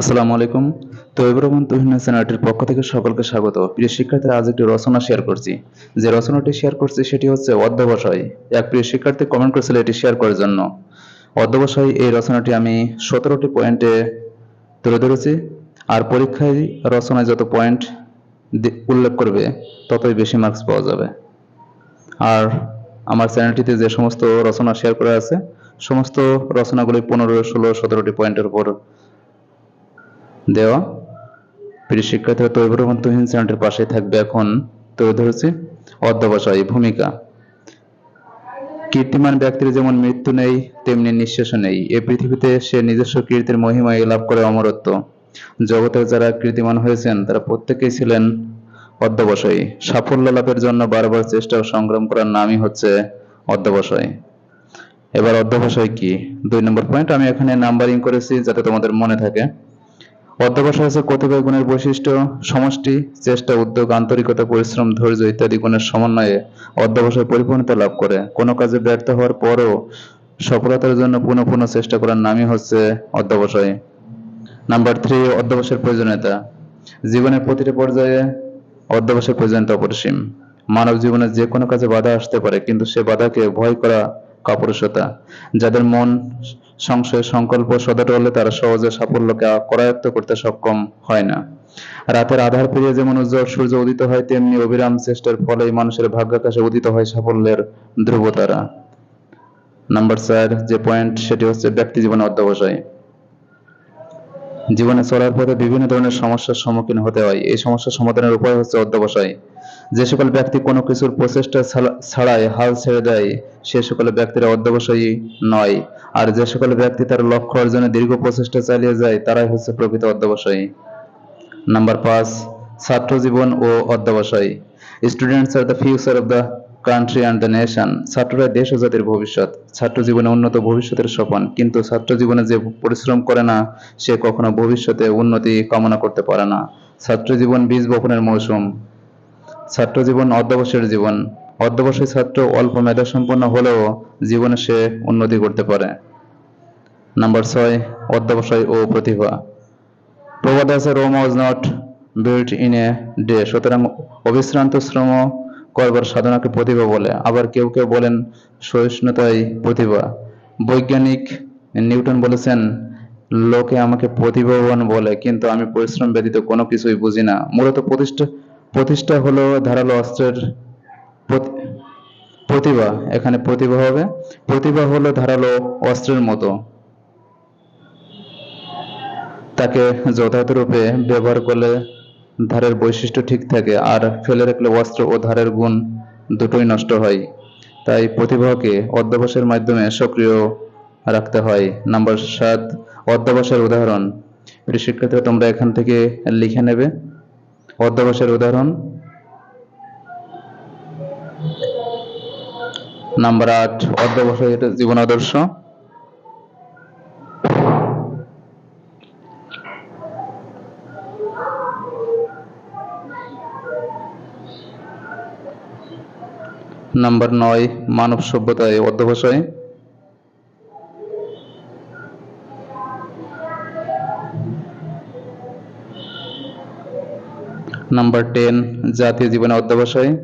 আসসালামু আলাইকুম। তো এবারমান তুহিন চ্যানেলটির পক্ষ থেকে সকলকে স্বাগত। প্রিয় শিক্ষার্থীরা, আজ একটি রচনা শেয়ার করছি। যে রচনাটি শেয়ার করছি, সেটি হচ্ছে অধ্যবসায়। এক প্রিয় শিক্ষার্থী কমেন্ট করেছিল এটি শেয়ার করার জন্য। অধ্যবসায়, এই রচনাটি আমি সতেরোটি পয়েন্টে তুলে ধরেছি। আর পরীক্ষায় রচনায় যত পয়েন্ট উল্লেখ করবে, ততই বেশি মার্কস পাওয়া যাবে। আর আমার চ্যানেলটিতে যে সমস্ত রচনা শেয়ার করা আছে, সমস্ত রচনাগুলি পনেরো, ষোলো, সতেরোটি পয়েন্টের উপর দেওয়া। প্রিয় শিক্ষার্থীরা তৈবর রহমান তুহিন চ্যানেলটির পাশে থাকবে এখন, তুলে ধরেছি, অধ্যবসায়ী ভূমিকা। কীর্তিমান ব্যক্তির যেমন মৃত্যু নেই, তেমনি নিঃশেষ নেই। এ পৃথিবীতে সে নিজস্ব কীর্তির মহিমায় লাভ করে অমরত্ব। জগতের যারা কীর্তিমান হয়েছেন, তারা প্রত্যেকেই ছিলেন অধ্যবসায়ী। সাফল্য লাভের জন্য বারবার চেষ্টা ও সংগ্রাম করার নামই হচ্ছে অধ্যবসায়। এবার অধ্যবসায় কি? দুই নম্বর পয়েন্ট আমি এখানে নাম্বারিং করেছি যাতে তোমাদের মনে থাকে। অধ্যবসায় হচ্ছে কতিপয় গুণের বৈশিষ্ট্য, সমষ্টি, চেষ্টা, উদ্যোগ, আন্তরিকতা, পরিশ্রম, ধৈর্য ইত্যাদি গুণের সমন্বয়ে অধ্যবসায় পরিপূর্ণতা লাভ করে। কোনো কাজে ব্যর্থ হওয়ার পরও সফলতার জন্য পুনঃ পুনঃ চেষ্টা করার নামই হচ্ছে অধ্যবসায়। নাম্বার থ্রি অধ্যবসায়ের প্রয়োজনীয়তা। জীবনের প্রতিটি পর্যায়ে অধ্যবসায়ের প্রয়োজনীয়তা অপরিসীম। মানব জীবনে যে কোনো কাজে বাধা আসতে পারে, কিন্তু সে বাধাকে ভয় করা কাপুরুষতা। যাদের মন সংশয়, সংকল্প সদট হলে তারা সহজে সাফল্যকে করায়ত্ত করতে সক্ষম হয় না। রাতের আধার পেরিয়ে যেমন উজ্জ্বল সূর্য উদিত হয়, তেমনি অবিরাম চেষ্টার ফলেই মানুষের ভাগ্যাকাশে উদিত হয় সাফল্যের ধ্রুবতারা। নাম্বার চার, যে পয়েন্ট, সেটি হচ্ছে ব্যক্তি জীবনে অধ্যবসায়। জীবনে চলার পথে বিভিন্ন ধরনের সমস্যার সম্মুখীন হতে হয়। এই সমস্যার সমাধানের উপায় হচ্ছে অধ্যবসায়। যে সকল ব্যক্তি কোনো কিছুর প্রচেষ্টা ছাড়াই হাল ছেড়ে দেয়, সে সকল ব্যক্তিরা অধ্যবসায়ী নয়। আর যে সকল ব্যক্তি তার লক্ষ্য অর্জনে দীর্ঘ প্রচেষ্টা চালিয়ে যায়, তারাই হচ্ছে প্রকৃত অধ্যবসায়ী। নাম্বার পাঁচ, ছাত্র জীবন ও অধ্যবসায়। Students are the future of the country and the nation ছাত্ররা দেশ ও জাতির ভবিষ্যৎ। ছাত্র জীবনে উন্নত ভবিষ্যতের সোপান কিন্তু ছাত্র জীবনে যে পরিশ্রম করে না, সে কখনো ভবিষ্যতে উন্নতি কামনা করতে পারে না। ছাত্র জীবন বীজ বপনের মৌসুম। ছাত্র জীবন অধ্যবসায়ের জীবন। অধ্যবসায়ী ছাত্র অল্প মেধা সম্পন্ন হলেও জীবনে সে উন্নতি করতে পারে। নাম্বার ছয়, অধ্যবসায় ও প্রতিভা। প্রবাদ আছে Rome was not built in a day. সুতরাং অবিশ্রান্ত শ্রম করবার সাধনাকে প্রতিভা বলে। আবার কেউ কেউ বলেন সহিষ্ণুতাই প্রতিভা। বৈজ্ঞানিক নিউটন বলেছেন, লোকে আমাকে প্রতিভাবান বলে, কিন্তু আমি পরিশ্রম ব্যতীত কোনো কিছুই বুঝি না। মূলত প্রতিষ্ঠা প্রতিষ্ঠা হলো ধারালো অস্ত্রের প্রতি- প্রতিভা, এখানে প্রতিভা হবে। প্রতিভা হলো ধারালো অস্ত্রের মতো। তাকে যথাযথরূপে ব্যবহার করলে ধারের বৈশিষ্ট্য ঠিক থাকে, আর ফেলে রাখলে অস্ত্র ও ধারের গুণ দুটোই নষ্ট হয়। তাই প্রতিভাকে অধ্যবসায়ের মাধ্যমে সক্রিয় রাখতে হয়। নাম্বার সাত, অধ্যবসায়ের উদাহরণ। শিক্ষার্থীরা, তোমরা এখান থেকে লিখে নেবে। অধ্যবসায়ের উদাহরণ। নাম্বার আট অধ্যবসায়ের জীবন আদর্শ। নাম্বার নয় মানব সভ্যতায় অধ্যবসায় নাম্বার টেন জাতীয় জীবনে অধ্যবসায়।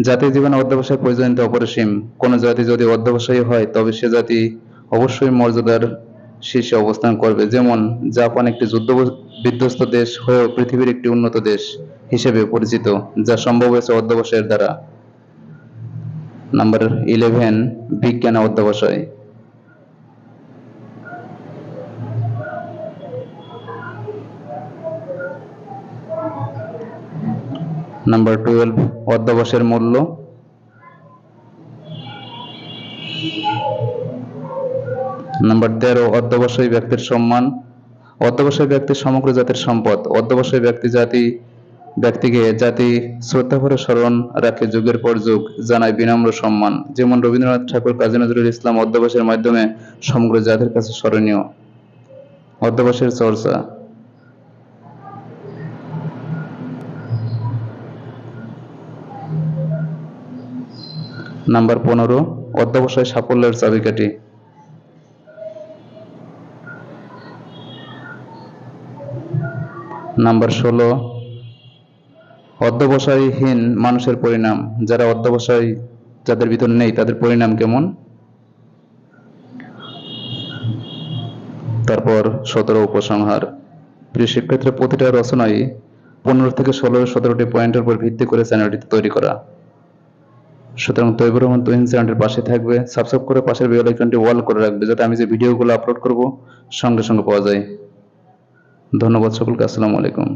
জাতীয় জীবনে অধ্যবসায় প্রয়োজনীয়তা অপরিসীম। কোনো জাতি যদি অধ্যবসায়ী হয়, তবে সে জাতি অবশ্যই মর্যাদার শীর্ষে অবস্থান করবে। যেমন, জাপান একটি যুদ্ধ বিধ্বস্ত দেশ হয়েও পৃথিবীর একটি উন্নত দেশ হিসেবে পরিচিত, যা সম্ভব হয়েছে অধ্যবসায়ের দ্বারা। নাম্বার ইলেভেন বিজ্ঞানে অধ্যবসায়। নাম্বার টুয়েলভ অধ্যবসায়ের মূল্য। নাম্বার তেরো, অধ্যবসায়ী ব্যক্তির সম্মান। অধ্যবসায়ী ব্যক্তি সমগ্র জাতির সম্পদ। অধ্যবসায়ী ব্যক্তি জাতি, ব্যক্তিকে জাতি শ্রদ্ধা করে স্মরণ রাখে যুগের পর যুগ, জানায় বিনম্র সম্মান। যেমন রবীন্দ্রনাথ ঠাকুর, কাজী নজরুল ইসলাম অধ্যবসায়ের মাধ্যমে সমগ্র জাতির কাছে স্মরণীয়। অধ্যবসায়ের চর্চা। নাম্বার পনেরো, অধ্যবসায় সাফল্যের চাবিকাঠি। নাম্বার ষোলো, অধ্যবসায়হীন মানুষের পরিণাম। যারা অধ্যবসায় যাদের ভিতর নেই, তাদের পরিণাম কেমন? তারপর সতেরো, উপসংহার। প্রিয় শিক্ষার্থীরা, প্রতিটা রচনায় পনেরো থেকে ষোলো, সতেরোটি পয়েন্টের উপর ভিত্তি করে চ্যানেলটি তৈরি করা। সুতরাং তৈবুর রহমান তুহিন চ্যানেলটির পাশে থাকবে। সাবস্ক্রাইব করে পাশের বেল আইকনটি ওয়াল করে রাখবে, যাতে আমি যে ভিডিওগুলো আপলোড করব, সঙ্গে সঙ্গে পাওয়া যায়। ধন্যবাদ সকলকে, আসসালামু আলাইকুম।